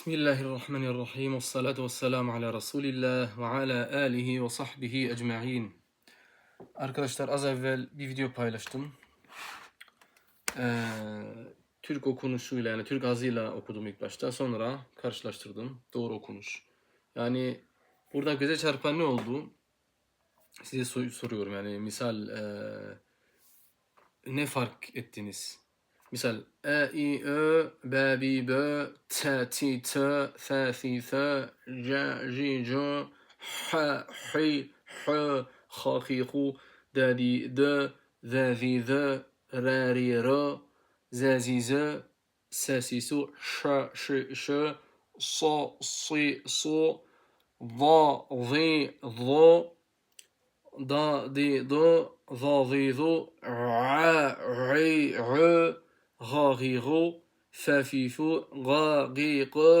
Bismillahirrahmanirrahim. Ve salatu ala Resulillah ve ala alihi ve sahbihi ecma'in. Arkadaşlar az evvel bir video paylaştım. Ee, Türk okunuşuyla yani Türk ağzıyla okudum ilk başta. Sonra karşılaştırdım. Doğru okunuş. Yani burada göze çarpan ne oldu? Size sor- soruyorum yani misal e, ne fark ettiniz? Misal e, i, ö, b, bi, bö, t, ti, tö, fe, fi, fö, c, ji, co, h, hi, h, ha, hi, hu, d, di, dö, z, zi, zö, r, ri, rö, z, zi, zö, s, si, su, ş, ş, ş, so, si, su, va, zi, zo, da, di, do, za, zi, zu, ra, ri, rö, gâgîgû, fafîfû, gâgîgû,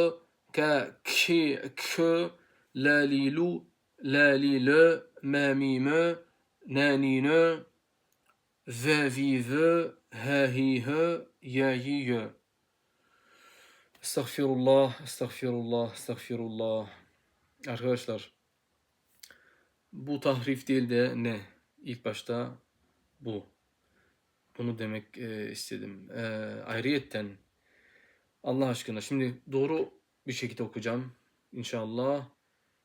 kâkîkû, lâlîlû, lâlîlû, mâmîmû, nâninû, vâvîvû, hâhîhû, yâyîyû. Estağfirullah, estağfirullah, estağfirullah. Arkadaşlar, bu tahrif değil de ne? İlk başta bu. Bunu demek e, istedim. E, ayrıyetten Allah aşkına şimdi doğru bir şekilde okuyacağım inşallah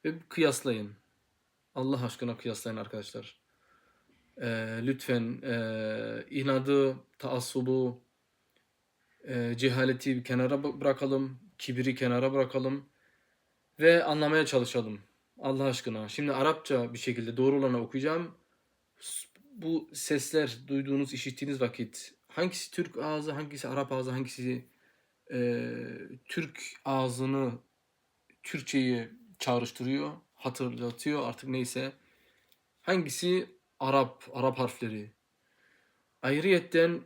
ve kıyaslayın. Allah aşkına kıyaslayın arkadaşlar. E, lütfen e, inadı, taassubu, e, cehaleti kenara bı- bırakalım, kibiri kenara bırakalım ve anlamaya çalışalım. Allah aşkına. Şimdi Arapça bir şekilde doğru olanı okuyacağım bu sesler duyduğunuz, işittiğiniz vakit hangisi Türk ağzı, hangisi Arap ağzı, hangisi e, Türk ağzını, Türkçeyi çağrıştırıyor, hatırlatıyor artık neyse. Hangisi Arap, Arap harfleri. Ayrıyetten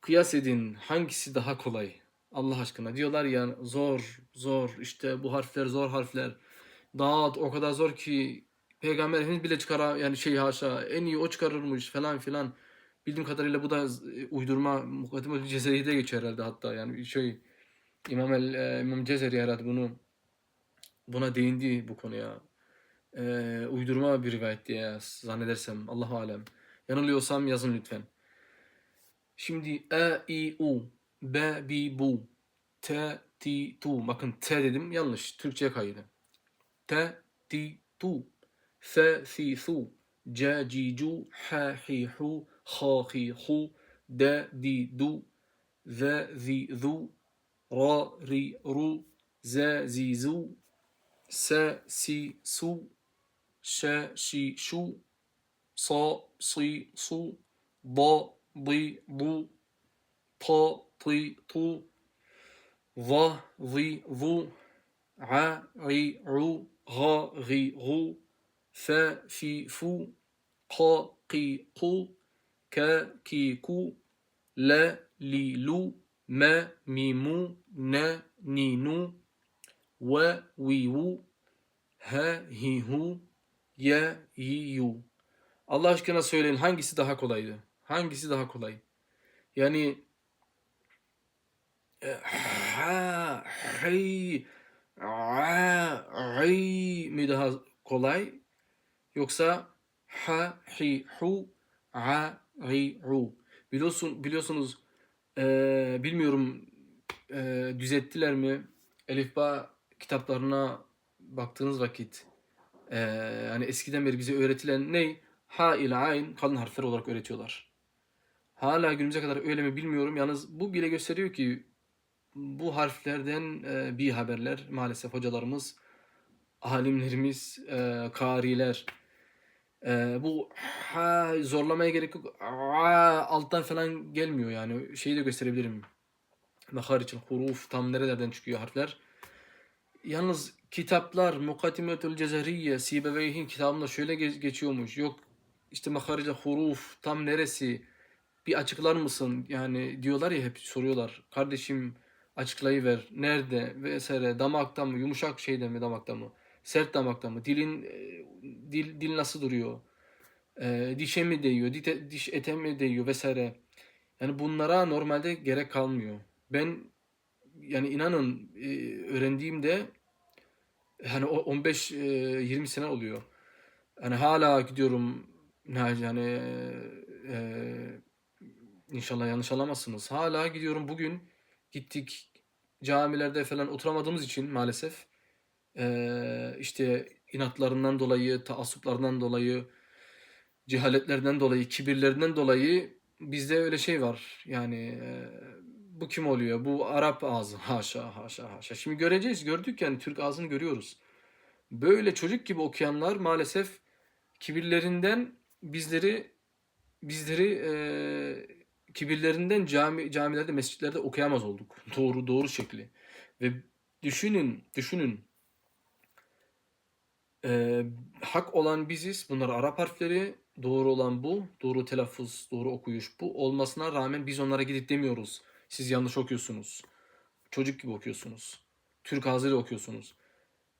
kıyas edin hangisi daha kolay. Allah aşkına diyorlar ya zor, zor işte bu harfler zor harfler. Daha o kadar zor ki Peygamber Efendimiz bile çıkara yani şey haşa en iyi o çıkarırmış falan filan. Bildiğim kadarıyla bu da e, uydurma Mukaddimetül Cezeri'de geçiyor herhalde hatta yani şey İmam el e, İmam Cezeri herhalde bunu buna değindi bu konuya. E, uydurma bir rivayet diye zannedersem Allahu alem. Yanılıyorsam yazın lütfen. Şimdi e i u b bi bu t ti tu bakın t dedim yanlış Türkçe kaydı. T ti tu ثاثيثو جاجيجو حاحيحو خاخيخو داديدو ذاذيذو راريرو زازيزو ساسيسو شاشيشو صاصيصو ضضيضو طاطيطو ظهضيضو عريعو غاغيغو fe, fi, fu, ka, ki, ku, ke, ki, ku, le, li, lu, me, mi, mu, ne, ni, nu, ve, vi, vu, he, hi, hu, ye, yi, yu. Allah aşkına söyleyin hangisi daha kolaydı? Hangisi daha kolay? Yani e, ha, hey, a, ay mi daha kolay? Yoksa ha, hi, hu, a, ri, ru. Biliyorsun, biliyorsunuz eee, bilmiyorum eee, düzelttiler mi? Elifba kitaplarına baktığınız vakit eee, yani eskiden beri bize öğretilen ne? Ha ile ayn kalın harfler olarak öğretiyorlar. Hala günümüze kadar öyle mi bilmiyorum. Yalnız bu bile gösteriyor ki bu harflerden eee, bir haberler maalesef hocalarımız, alimlerimiz, eee, kariler ee, bu ha zorlamaya gerek yok. Aa, alttan falan gelmiyor yani. Şeyi de gösterebilirim. Mahariçil huruf tam nerelerden çıkıyor harfler. Yalnız kitaplar Mukaddimetül Cezeriye Sibeveyh'in kitabında şöyle ge- geçiyormuş. Yok işte maharicil huruf tam neresi bir açıklar mısın? Yani diyorlar ya hep soruyorlar. Kardeşim açıklayıver. Nerede vesaire damakta mı yumuşak şeyde mi damakta mı? Sert damakta mı? Dilin e, dil dil nasıl duruyor? E, dişe mi değiyor? Dite, diş ete mi değiyor vesaire. Yani bunlara normalde gerek kalmıyor. Ben yani inanın e, öğrendiğimde hani o 15 e, 20 sene oluyor. Hani hala gidiyorum yani e, inşallah yanlış anlamazsınız. Hala gidiyorum bugün gittik camilerde falan oturamadığımız için maalesef e, işte inatlarından dolayı, taassuplarından dolayı, cehaletlerden dolayı, kibirlerinden dolayı bizde öyle şey var. Yani e, bu kim oluyor? Bu Arap ağzı. Haşa haşa haşa. Şimdi göreceğiz. Gördük yani Türk ağzını görüyoruz. Böyle çocuk gibi okuyanlar maalesef kibirlerinden bizleri bizleri e, kibirlerinden cami camilerde, mescitlerde okuyamaz olduk. Doğru doğru şekli. Ve düşünün, düşünün. Hak olan biziz. Bunlar Arap harfleri. Doğru olan bu. Doğru telaffuz, doğru okuyuş bu. Olmasına rağmen biz onlara gidip demiyoruz. Siz yanlış okuyorsunuz. Çocuk gibi okuyorsunuz. Türk ağzıyla okuyorsunuz.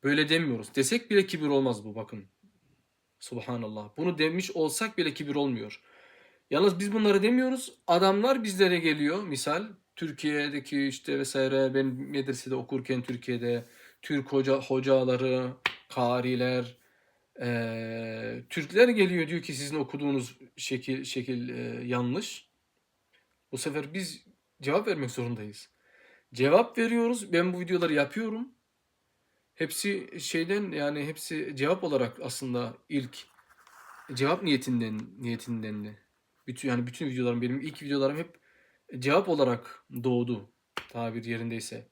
Böyle demiyoruz. Desek bile kibir olmaz bu bakın. Subhanallah. Bunu demiş olsak bile kibir olmuyor. Yalnız biz bunları demiyoruz. Adamlar bizlere geliyor. Misal Türkiye'deki işte vesaire ben medresede okurken Türkiye'de Türk hoca hocaları, kariler, eee, Türkler geliyor diyor ki sizin okuduğunuz şekil şekil eee, yanlış. Bu sefer biz cevap vermek zorundayız. Cevap veriyoruz. Ben bu videoları yapıyorum. Hepsi şeyden yani hepsi cevap olarak aslında ilk cevap niyetinden niyetinden de. Bütün yani bütün videolarım benim ilk videolarım hep cevap olarak doğdu tabir yerindeyse.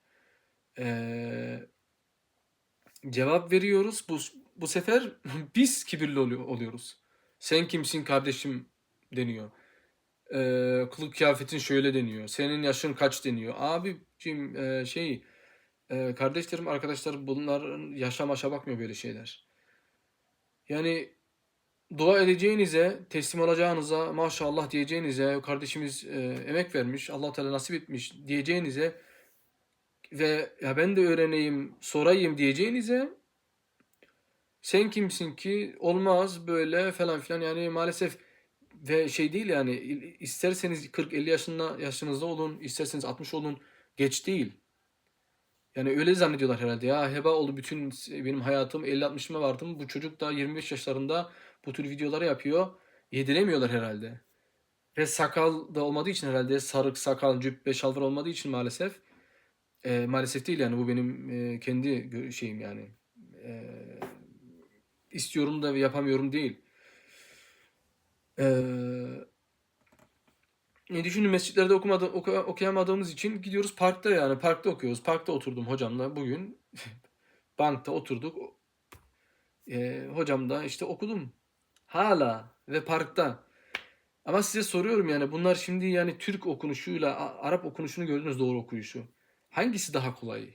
Ee, cevap veriyoruz. Bu bu sefer biz kibirli oluyor, oluyoruz. Sen kimsin kardeşim deniyor. Ee, kılık kıyafetin şöyle deniyor. Senin yaşın kaç deniyor. Abicim e, şey e, kardeşlerim arkadaşlar bunların yaşa maşa bakmıyor böyle şeyler. Yani dua edeceğinize, teslim olacağınıza, maşallah diyeceğinize, kardeşimiz e, emek vermiş, Allah Teala nasip etmiş diyeceğinize ve ya ben de öğreneyim, sorayım diyeceğinize sen kimsin ki olmaz böyle falan filan yani maalesef ve şey değil yani isterseniz 40-50 yaşında yaşınızda olun, isterseniz 60 olun geç değil. Yani öyle zannediyorlar herhalde ya heba oldu bütün benim hayatım 50-60'ıma vardım. Bu çocuk da 25 yaşlarında bu tür videoları yapıyor. Yediremiyorlar herhalde. Ve sakal da olmadığı için herhalde sarık, sakal, cübbe, şalvar olmadığı için maalesef e, maalesef değil yani bu benim e, kendi şeyim yani. E, istiyorum da yapamıyorum değil. Eee e düşünün mescitlerde okumadı, oku, okuyamadığımız için gidiyoruz parkta yani. Parkta okuyoruz. Parkta oturdum hocamla bugün. Bankta oturduk. E, hocam da işte okudum. Hala ve parkta. Ama size soruyorum yani bunlar şimdi yani Türk okunuşuyla Arap okunuşunu gördünüz doğru okuyuşu. Hangisi daha kolay?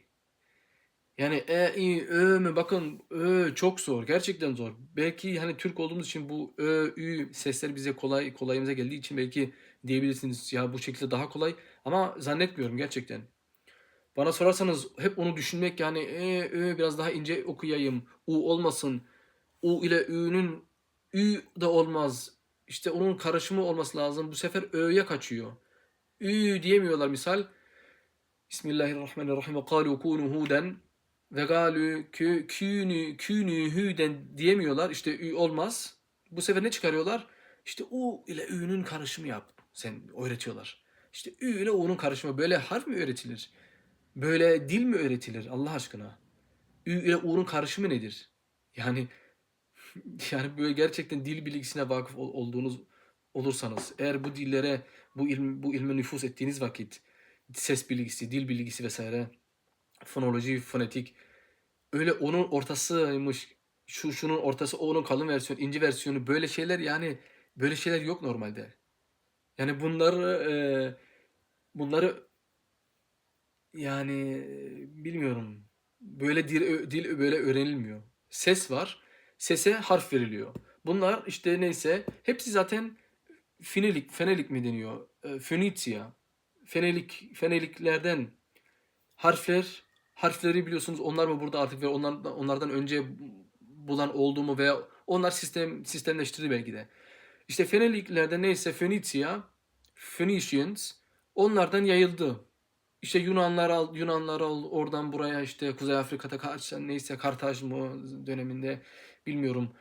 Yani e, i, ö mü? Bakın ö çok zor. Gerçekten zor. Belki hani Türk olduğumuz için bu ö, ü sesler bize kolay kolayımıza geldiği için belki diyebilirsiniz ya bu şekilde daha kolay. Ama zannetmiyorum gerçekten. Bana sorarsanız hep onu düşünmek yani e, ö biraz daha ince okuyayım. U olmasın. U ile ü'nün ü de olmaz. İşte onun karışımı olması lazım. Bu sefer ö'ye kaçıyor. Ü diyemiyorlar misal. Bismillahirrahmanirrahim. Kalu kunu huden ve galü kü, künü, künü hüden diyemiyorlar. İşte ü olmaz. Bu sefer ne çıkarıyorlar? İşte u ile ü'nün karışımı yap. Sen öğretiyorlar. İşte ü ile u'nun karışımı. Böyle harf mi öğretilir? Böyle dil mi öğretilir Allah aşkına? Ü ile u'nun karışımı nedir? Yani yani böyle gerçekten dil bilgisine vakıf ol- olduğunuz olursanız, eğer bu dillere, bu ilm, bu ilme nüfuz ettiğiniz vakit ses bilgisi, dil bilgisi vesaire fonoloji, fonetik öyle onun ortasıymış. Şu şunun ortası, onun kalın versiyonu, ince versiyonu böyle şeyler yani böyle şeyler yok normalde. Yani bunları e, bunları yani bilmiyorum. Böyle dil, dil böyle öğrenilmiyor. Ses var. Sese harf veriliyor. Bunlar işte neyse hepsi zaten finelik, fenelik mi deniyor? E. Fenelik, feneliklerden harfler harfleri biliyorsunuz onlar mı burada artık ve onlardan, onlardan önce bulan oldu mu veya onlar sistem sistemleştirdi belki de. İşte Feneliklerde neyse Phoenicia, Phoenicians onlardan yayıldı. işte Yunanlar al, Yunanlar al oradan buraya işte Kuzey Afrika'da karşı neyse Kartaj mı döneminde bilmiyorum.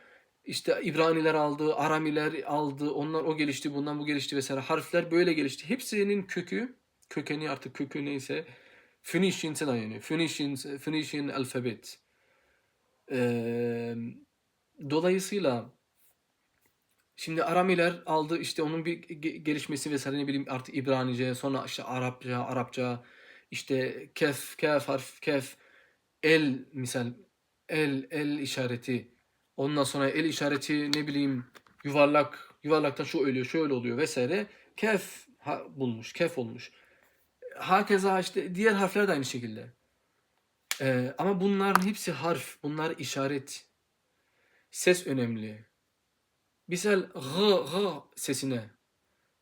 İşte İbraniler aldı, Aramiler aldı, onlar o gelişti, bundan bu gelişti vesaire. Harfler böyle gelişti. Hepsinin kökü, kökeni artık kökü neyse Phoenicians'e dayanıyor. Phoenicians, Phoenician alfabet. Ee, dolayısıyla Şimdi Aramiler aldı işte onun bir ge- gelişmesi vesaire ne bileyim artık İbranice sonra işte Arapça, Arapça işte kef, kef harf, kef, el misal el, el işareti ondan sonra el işareti ne bileyim yuvarlak, yuvarlaktan şu ölüyor, şöyle oluyor vesaire. Kef ha- bulmuş, kef olmuş. Hakeza işte diğer harfler de aynı şekilde. Ee, ama bunların hepsi harf, bunlar işaret. Ses önemli. Misal g, g sesine.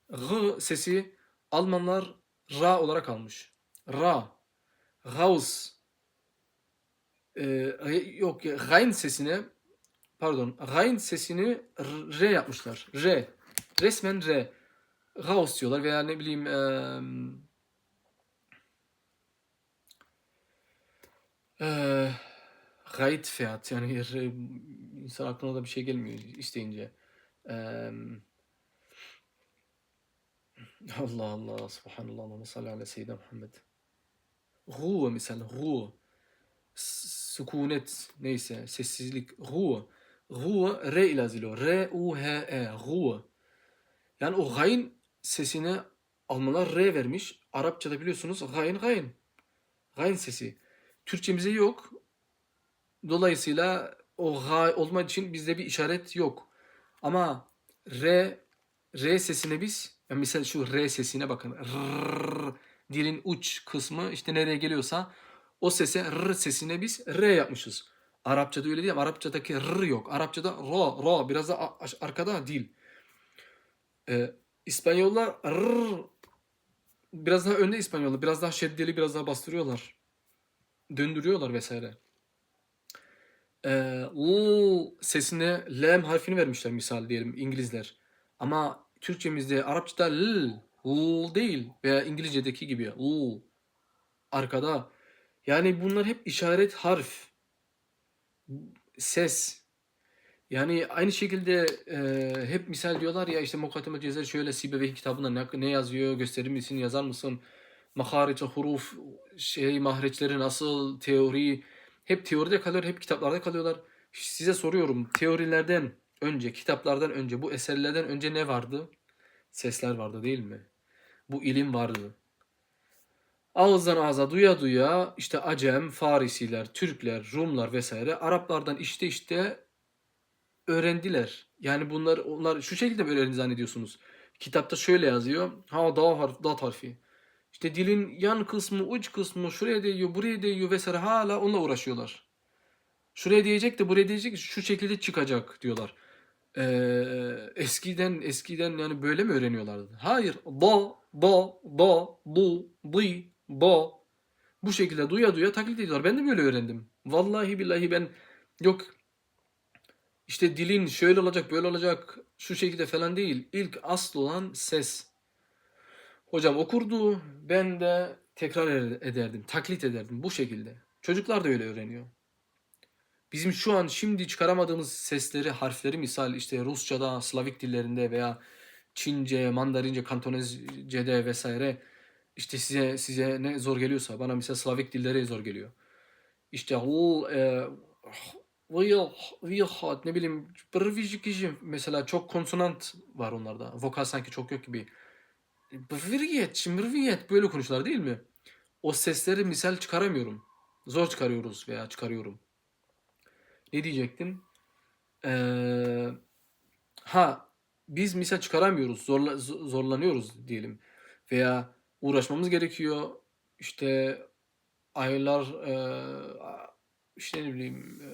G sesi Almanlar ra olarak almış. Ra. Raus. Ee, re- yok Rein sesine pardon Rein sesini r- yapmışlar. Re. Resmen re. Raus diyorlar veya ne bileyim eee eee Reitpferd yani re- insan aklına da bir şey gelmiyor isteyince. Eee Allah Allah, subhanallah, Allahümme salli ala seyyidina Muhammed. Misal, Ruhe. S- Sükunet, neyse, sessizlik, Ruhe. Ruhe, re ile yazılıyor. R-U-H-E, Ruhe. Yani o gayn sesine Almanlar re vermiş. Arapçada biliyorsunuz gayn gayn. Gayn sesi. Türkçemizde yok. Dolayısıyla o ga olma için bizde bir işaret yok. Ama re R sesine biz yani mesela şu R sesine bakın. Rrrr, dilin uç kısmı işte nereye geliyorsa o sese R sesine biz R yapmışız. Arapçada öyle değil ama Arapçadaki R yok. Arapçada ro, ro biraz da arkada dil. Ee, İspanyollar R biraz daha önde İspanyollar. Biraz daha şeddeli biraz daha bastırıyorlar. Döndürüyorlar vesaire. Ee, L sesine L harfini vermişler misal diyelim İngilizler. Ama Türkçemizde Arapçada L, L değil veya İngilizce'deki gibi L arkada. Yani bunlar hep işaret harf, ses. Yani aynı şekilde e, hep misal diyorlar ya işte Mukaddeme Cezer şöyle Sibevi kitabında ne, ne yazıyor gösterir misin yazar mısın? Mahariç, huruf, şey mahreçleri nasıl, teori hep teoride kalıyor hep kitaplarda kalıyorlar. Size soruyorum teorilerden önce, kitaplardan önce, bu eserlerden önce ne vardı? Sesler vardı değil mi? Bu ilim vardı. Ağızdan ağza duya duya işte Acem, Farisiler, Türkler, Rumlar vesaire Araplardan işte işte öğrendiler. Yani bunlar onlar şu şekilde mi öğrendi zannediyorsunuz? Kitapta şöyle yazıyor. Ha da harf, da harfi. İşte dilin yan kısmı, uç kısmı şuraya değiyor, buraya değiyor vesaire hala onunla uğraşıyorlar. Şuraya diyecek de buraya diyecek şu şekilde çıkacak diyorlar. Ee, eskiden eskiden yani böyle mi öğreniyorlardı? Hayır. Da, da, da, bu, dı, ba. Bu şekilde duya duya taklit ediyorlar. Ben de böyle öğrendim. Vallahi billahi ben yok işte dilin şöyle olacak böyle olacak şu şekilde falan değil. İlk asıl olan ses. Hocam okurdu ben de tekrar ederdim. Taklit ederdim bu şekilde. Çocuklar da öyle öğreniyor. Bizim şu an şimdi çıkaramadığımız sesleri, harfleri misal işte Rusça'da, Slavik dillerinde veya Çince, Mandarince, Kantonezce'de vesaire işte size size ne zor geliyorsa bana mesela Slavik dilleri zor geliyor. İşte l, e, ne bileyim mesela çok konsonant var onlarda. Vokal sanki çok yok gibi. Brviyet, çimrviyet böyle konuşuyorlar değil mi? O sesleri misal çıkaramıyorum. Zor çıkarıyoruz veya çıkarıyorum. Ne diyecektim? Ee, ha biz misal çıkaramıyoruz. Zorla, zo- zorlanıyoruz diyelim. Veya uğraşmamız gerekiyor. İşte aylar e, işte ne bileyim e,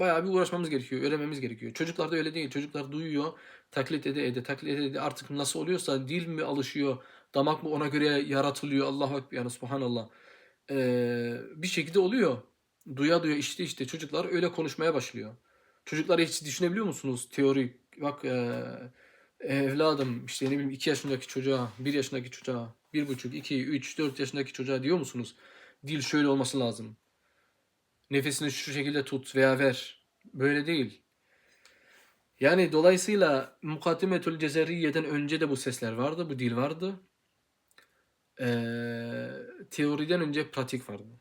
bayağı bir uğraşmamız gerekiyor. Öğrenmemiz gerekiyor. Çocuklarda öyle değil. Çocuklar duyuyor. Taklit ede ede taklit ede ede artık nasıl oluyorsa dil mi alışıyor? Damak mı ona göre yaratılıyor? Allahu Ekber yani subhanallah. Ee, bir şekilde oluyor. Duya duya işte işte çocuklar öyle konuşmaya başlıyor. Çocukları hiç düşünebiliyor musunuz? Teori bak e, evladım işte ne bileyim 2 yaşındaki çocuğa 1 yaşındaki çocuğa Bir buçuk, iki, üç, dört yaşındaki çocuğa diyor musunuz? Dil şöyle olması lazım. Nefesini şu şekilde tut veya ver. Böyle değil. Yani dolayısıyla Mukaddimetül Cezeriye'den önce de bu sesler vardı, bu dil vardı. Ee, teoriden önce pratik vardı.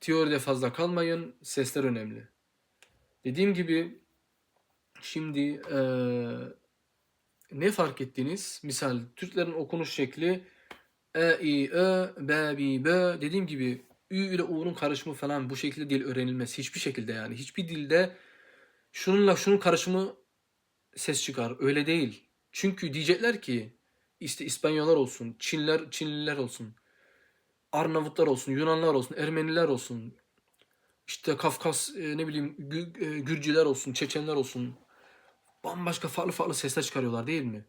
Teoride fazla kalmayın, sesler önemli. Dediğim gibi şimdi eee, ne fark ettiniz? Misal Türklerin okunuş şekli e, i, ö, b, bi, bö. Dediğim gibi ü ile u'nun karışımı falan bu şekilde dil öğrenilmez. Hiçbir şekilde yani. Hiçbir dilde şununla şunun karışımı ses çıkar. Öyle değil. Çünkü diyecekler ki işte İspanyollar olsun, Çinler, Çinliler olsun, Arnavutlar olsun, Yunanlar olsun, Ermeniler olsun, işte Kafkas e, ne bileyim e, Gürcüler olsun, Çeçenler olsun. Bambaşka farklı farklı sesler çıkarıyorlar değil mi?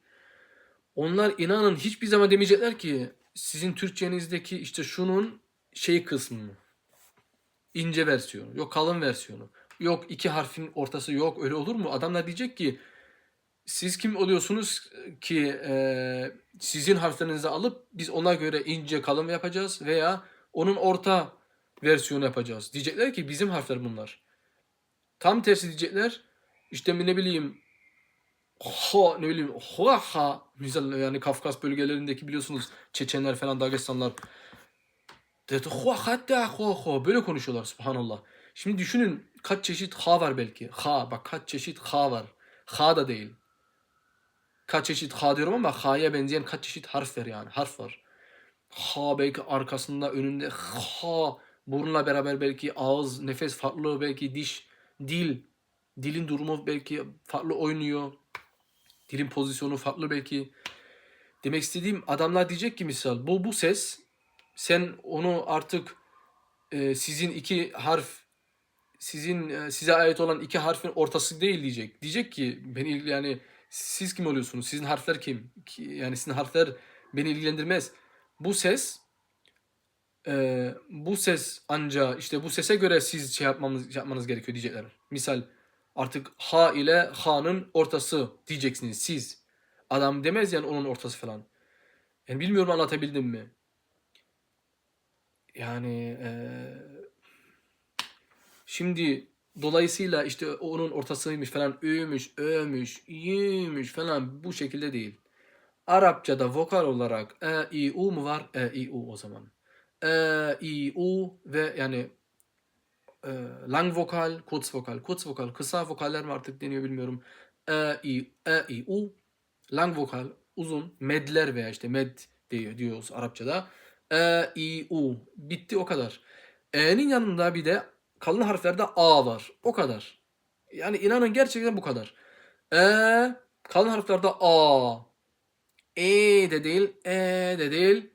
Onlar inanın hiçbir zaman demeyecekler ki sizin Türkçenizdeki işte şunun şey kısmı ince versiyonu, yok kalın versiyonu, yok iki harfin ortası yok öyle olur mu? Adamlar diyecek ki siz kim oluyorsunuz ki e, sizin harflerinizi alıp biz ona göre ince kalın yapacağız veya onun orta versiyonu yapacağız. Diyecekler ki bizim harfler bunlar. Tam tersi diyecekler. İşte ne bileyim ha ne bileyim ha ha yani Kafkas bölgelerindeki biliyorsunuz Çeçenler falan Dağistanlar dedi ha hatta ha ha böyle konuşuyorlar subhanallah. Şimdi düşünün kaç çeşit ha var belki. Ha bak kaç çeşit ha var. Ha da değil. Kaç çeşit ha diyorum ama ha'ya benzeyen kaç çeşit harf var yani. Harf var. Ha belki arkasında önünde ha burunla beraber belki ağız, nefes farklı belki diş, dil, dilin durumu belki farklı oynuyor. Dilin pozisyonu farklı belki. Demek istediğim adamlar diyecek ki misal bu bu ses sen onu artık e, sizin iki harf sizin e, size ait olan iki harfin ortası değil diyecek. Diyecek ki beni yani siz kim oluyorsunuz? Sizin harfler kim? Ki- Yani sizin harfler beni ilgilendirmez. Bu ses e, bu ses anca işte bu sese göre siz şey yapmamız yapmanız gerekiyor diyecekler. Misal artık ha ile ha'nın ortası diyeceksiniz siz. Adam demez yani onun ortası falan. Yani bilmiyorum anlatabildim mi? Yani eee, şimdi dolayısıyla işte onun ortasıymış falan ö'müş, ö'müş, y'müş falan bu şekilde değil. Arapçada vokal olarak e, i, u mu var? E, i, u o zaman. E, i, u ve yani e, lang vokal, kurz vokal, kurz vokal, kısa vokaller mi artık deniyor bilmiyorum. E, i, e, i, u. Lang vokal, uzun, medler veya işte med diyor, diyoruz Arapçada. E, i, u. Bitti o kadar. E'nin yanında bir de kalın harflerde A var. O kadar. Yani inanın gerçekten bu kadar. E, kalın harflerde A. E de değil, E de değil.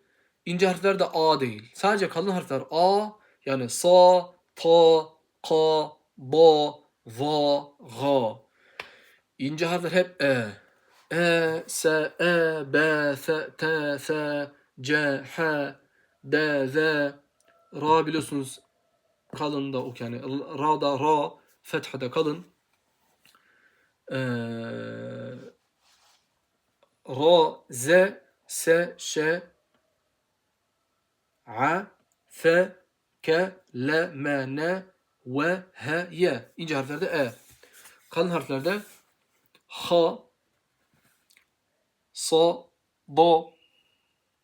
İnce harfler de A değil. Sadece kalın harfler A yani sa, ta, ka, ba, va, ga. İnce harfler hep E. E, S, E, B, S, T, S, C, H, D, Z, Ra biliyorsunuz kalın da ok yani. Ra da Ra, fetha da kalın. Ee, ra, Z, S, Ş, A, F, K, L, M, N, V, H, Y. İnce harflerde E. Kalın harflerde H, Sa, Do,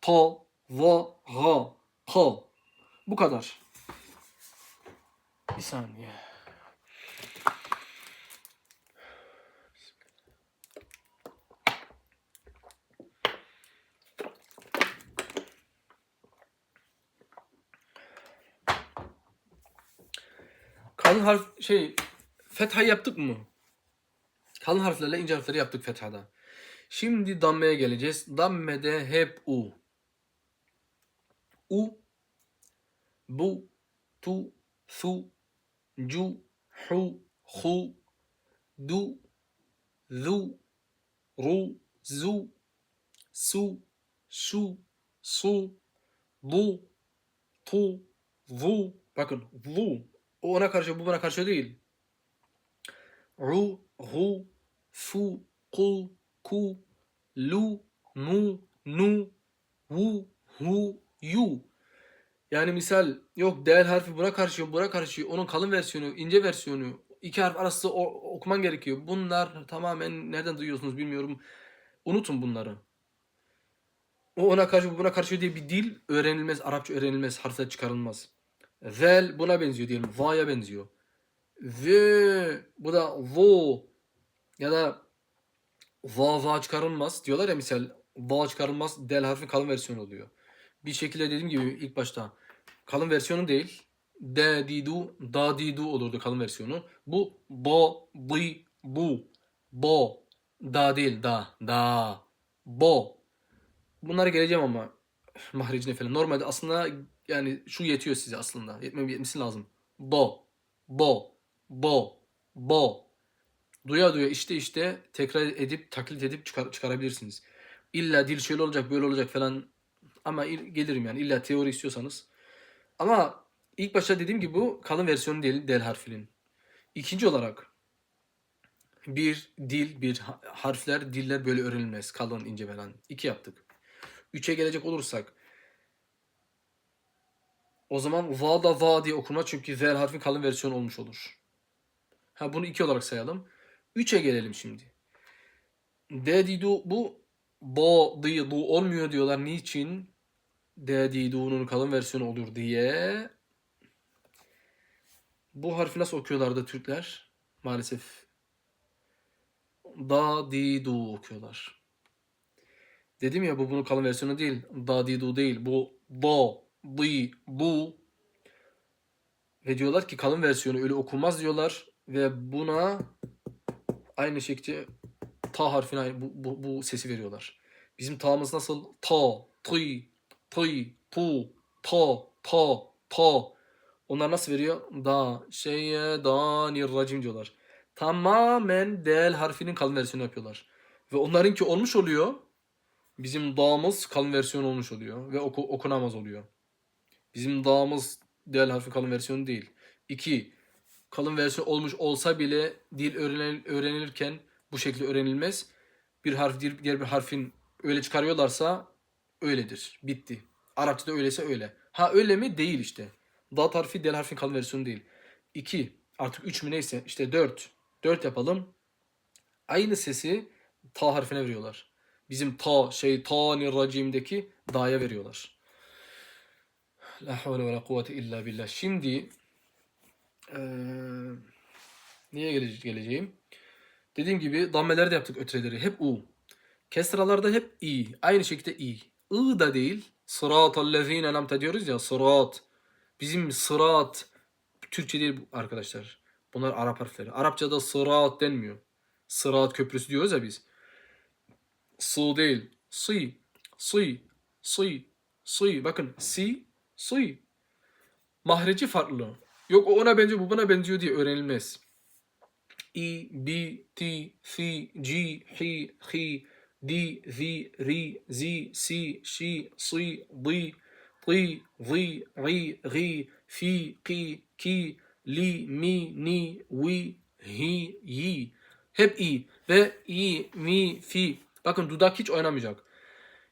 ta va ga pa. Bu kadar. Bir saniye. Kalın harf şey fetha yaptık mı? Kalın harflerle ince harfleri yaptık fethada. Şimdi dammeye geleceğiz. Dammede hep u. U, bu, tu, su, cu, hu, hu, du, zu, ru, zu, su, şu, su, bu, tu, vu. Bakın vu. O ona karşı bu buna karşı değil. Ru, hu, fu, kul, ku, lu, nu, nu, Yu. Yani misal yok del harfi buna karışıyor, buna karışıyor. Onun kalın versiyonu, ince versiyonu. iki harf arası o- okuman gerekiyor. Bunlar tamamen nereden duyuyorsunuz bilmiyorum. Unutun bunları. O ona karşı bu buna karşı diye bir dil öğrenilmez. Arapça öğrenilmez. Harfler çıkarılmaz. Zel buna benziyor diyelim. Va'ya benziyor. Ve bu da vo ya da va va çıkarılmaz diyorlar ya misal va çıkarılmaz del harfi kalın versiyonu oluyor. Bir şekilde dediğim gibi ilk başta kalın versiyonu değil. De di du da di du olurdu kalın versiyonu. Bu bo di bu bo da değil da da bo. Bunlara geleceğim ama mahricine falan. Normalde aslında yani şu yetiyor size aslında. Yetmem yetmesi lazım. Bo bo bo bo duya duya işte işte tekrar edip taklit edip çıkar, çıkarabilirsiniz. İlla dil şöyle olacak böyle olacak falan ama gelirim yani illa teori istiyorsanız. Ama ilk başta dediğim gibi bu kalın versiyonu değil del harfinin. İkinci olarak bir dil, bir ha- harfler, diller böyle öğrenilmez. Kalın, ince falan. İki yaptık. Üçe gelecek olursak o zaman va da va diye okunma çünkü zel harfin kalın versiyonu olmuş olur. Ha bunu iki olarak sayalım. Üçe gelelim şimdi. D di du bu bo di du olmuyor diyorlar. Niçin? D di du'nun kalın versiyonu olur diye. Bu harfi nasıl okuyorlardı Türkler? Maalesef da di du okuyorlar. Dedim ya bu bunun kalın versiyonu değil. Da di du değil. Bu do, di, bu. Ve diyorlar ki kalın versiyonu öyle okunmaz diyorlar. Ve buna aynı şekilde ta harfine bu, bu, bu sesi veriyorlar. Bizim ta'mız nasıl? Ta, tı, tı, tu, ta, ta, ta. Onlar nasıl veriyor? Da, şeye, da, nirracim diyorlar. Tamamen del harfinin kalın versiyonu yapıyorlar. Ve onlarınki olmuş oluyor. Bizim dağımız kalın versiyon olmuş oluyor. Ve oku, okunamaz oluyor. Bizim dağımız del harfi kalın versiyonu değil. İki, kalın versiyon olmuş olsa bile dil öğrenil, öğrenilirken bu şekilde öğrenilmez. Bir harf diğer bir harfin öyle çıkarıyorlarsa öyledir. Bitti. Arapçada öyleyse öyle. Ha öyle mi? Değil işte. Dat harfi del harfin kalın versiyonu değil. 2 artık 3 mü neyse işte 4. 4 yapalım. Aynı sesi ta harfine veriyorlar. Bizim ta şeytanirracim'deki da'ya veriyorlar. La havle ve la kuvvete illa billah. Şimdi eee niye gele- geleceğim? Dediğim gibi dammeleri de yaptık ötreleri. Hep u. Kesralarda hep i. Aynı şekilde i. I da değil. Sıratallezine enamte diyoruz ya. Sırat. Bizim sırat. Türkçe değil arkadaşlar. Bunlar Arap harfleri. Arapçada sırat denmiyor. Sırat köprüsü diyoruz ya biz. Su değil. Si. Si. Si. Si. Bakın si. Si. Mahreci farklı. Yok o ona benziyor bu buna benziyor diye öğrenilmez. I, B, T, C, G, H, H, D, Z, R, Z, C, Ş, S, D, T, Z, R, R, F, K, K, Li, Mi, Ni, Wi, Hi, Yi. Hep i ve i, mi, fi. Bakın dudak hiç oynamayacak.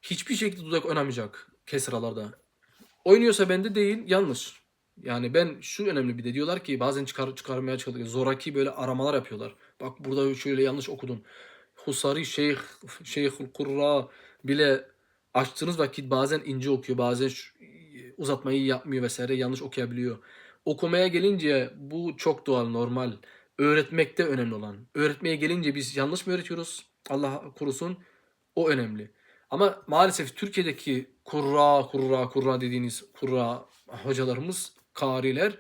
Hiçbir şekilde dudak oynamayacak kesralarda. Oynuyorsa bende değil yanlış. Yani ben şu önemli bir de diyorlar ki bazen çıkar çıkarmaya çalışıyor. Zoraki böyle aramalar yapıyorlar. Bak burada şöyle yanlış okudun. Husari Şeyh Şeyhul Kurra bile açtığınız vakit bazen ince okuyor, bazen uzatmayı yapmıyor vesaire yanlış okuyabiliyor. Okumaya gelince bu çok doğal, normal. Öğretmekte önemli olan. Öğretmeye gelince biz yanlış mı öğretiyoruz? Allah korusun. O önemli. Ama maalesef Türkiye'deki kurra, kurra, kurra dediğiniz kurra hocalarımız, kariler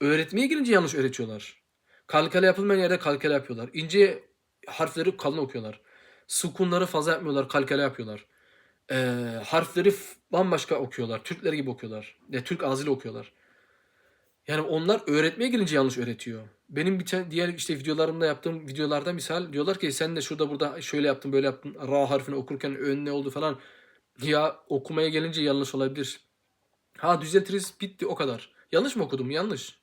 öğretmeye gelince yanlış öğretiyorlar. Kalkale yapılmayan yerde kalkale yapıyorlar. İnce harfleri kalın okuyorlar. Sukunları fazla yapmıyorlar, kalkale yapıyorlar. Ee, harfleri bambaşka okuyorlar. Türkler gibi okuyorlar. Ya, Türk ağzıyla okuyorlar. Yani onlar öğretmeye gelince yanlış öğretiyor. Benim bir tane diğer işte videolarımda yaptığım videolarda misal diyorlar ki sen de şurada burada şöyle yaptın böyle yaptın. Ra harfini okurken ön ne oldu falan. Ya okumaya gelince yanlış olabilir. Ha düzeltiriz bitti o kadar. Yanlış mı okudum? Yanlış.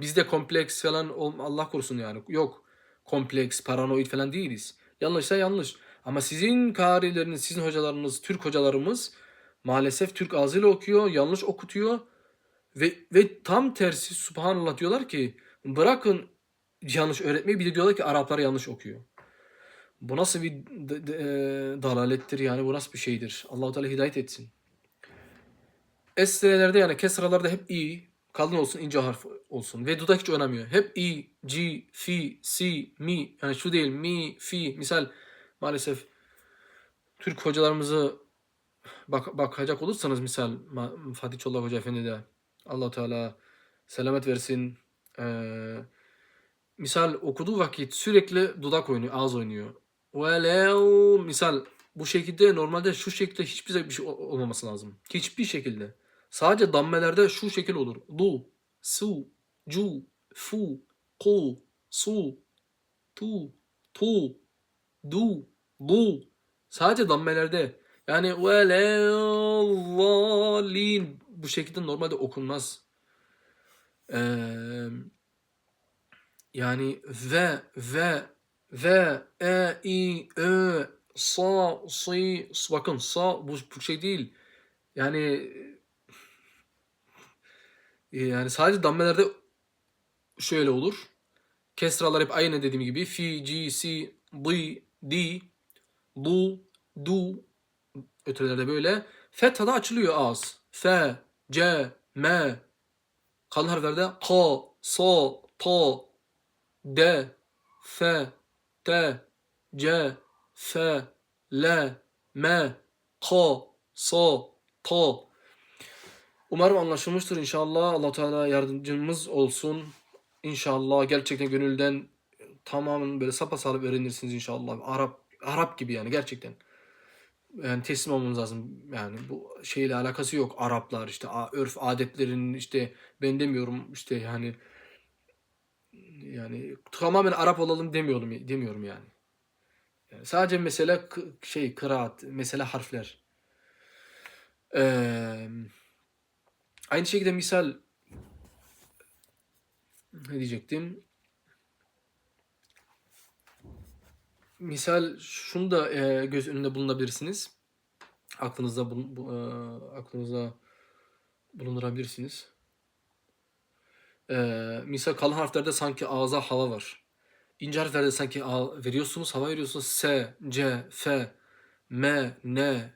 Bizde kompleks falan Allah korusun yani. Yok. Kompleks, paranoid falan değiliz. Yanlışsa yanlış. Ama sizin karileriniz, sizin hocalarınız, Türk hocalarımız maalesef Türk ağzıyla okuyor, yanlış okutuyor ve ve tam tersi subhanallah diyorlar ki bırakın yanlış öğretmeyi bir de diyorlar ki Araplar yanlış okuyor. Bu nasıl bir d- e, dalalettir yani bu nasıl bir şeydir? Allahu Teala hidayet etsin. Esrelerde yani kesralarda hep i, kalın olsun, ince harf olsun ve dudak hiç oynamıyor. Hep i, g, fi, si, mi yani şu değil mi, fi. Misal maalesef Türk hocalarımızı bak, bakacak olursanız misal Fatih Çolak Hoca Efendi de allah Teala selamet versin. Ee, misal okuduğu vakit sürekli dudak oynuyor, ağız oynuyor. Velev misal bu şekilde normalde şu şekilde hiçbir bir şey ol- olmaması lazım. Hiçbir şekilde. Sadece dammelerde şu şekil olur. Du, su, cu, fu, ku, su, tu, tu, du, du. Sadece dammelerde. Yani velevvalin bu şekilde normalde okunmaz. Eee yani ve ve ve e i ö sa si bakın sa bu, bu şey değil. Yani yani sadece dammelerde şöyle olur. Kesralar hep aynı dediğim gibi fi, ci, si, di, di, du, du ötelerde böyle. Fetha'da açılıyor ağız. Fe, ce, me. Kalın harflerde ka, sa, ta, D, F, T, C, F, L, M, K, S, T. Umarım anlaşılmıştır inşallah. Allah Teala yardımcımız olsun. İnşallah gerçekten gönülden tamamen böyle sapasağlam öğrenirsiniz inşallah. Arap Arap gibi yani gerçekten. Yani teslim olmanız lazım. Yani bu şeyle alakası yok. Araplar işte örf adetlerin işte ben demiyorum işte yani yani tamamen Arap olalım demiyorum demiyorum yani. Yani sadece mesela şey kıraat, mesela harfler. Ee, aynı şekilde misal ne diyecektim? Misal şunu da e, göz önünde bulunabilirsiniz. Aklınızda bulun, bu, e, aklınızda bulundurabilirsiniz. Ee, misal kalın harflerde sanki ağza hava var. İnce harflerde sanki a veriyorsunuz, hava veriyorsunuz. S, C, F, M, N.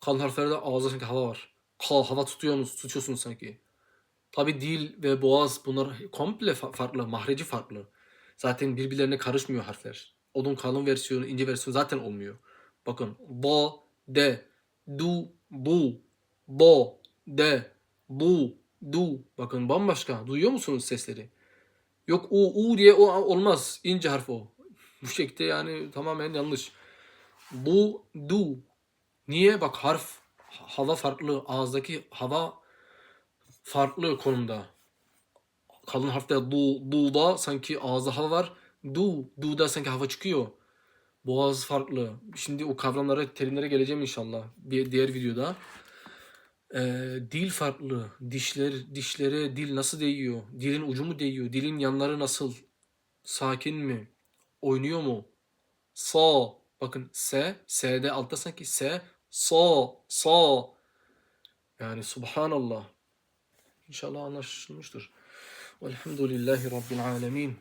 Kalın harflerde ağza sanki hava var. K, hava tutuyorsunuz, tutuyorsunuz sanki. Tabi dil ve boğaz bunlar komple fa- farklı, mahreci farklı. Zaten birbirlerine karışmıyor harfler. Onun kalın versiyonu, ince versiyonu zaten olmuyor. Bakın bo, de, du, bu, bo, de, bu, du. Bakın bambaşka. Duyuyor musunuz sesleri? Yok u, u diye o olmaz. İnce harf o. Bu şekilde yani tamamen yanlış. Bu, du. Niye? Bak harf, hava farklı. Ağızdaki hava farklı konumda. Kalın harfte du, du'da sanki ağızda hava var. Du, du'da sanki hava çıkıyor. Boğaz farklı. Şimdi o kavramlara, terimlere geleceğim inşallah. Bir diğer videoda. Ee, dil farklı. Dişler, dişlere dil nasıl değiyor? Dilin ucu mu değiyor? Dilin yanları nasıl? Sakin mi? Oynuyor mu? Sa. Bakın S. S'de altta sanki S. Sa. Sa. Yani subhanallah. İnşallah anlaşılmıştır. Velhamdülillahi Rabbil alemin.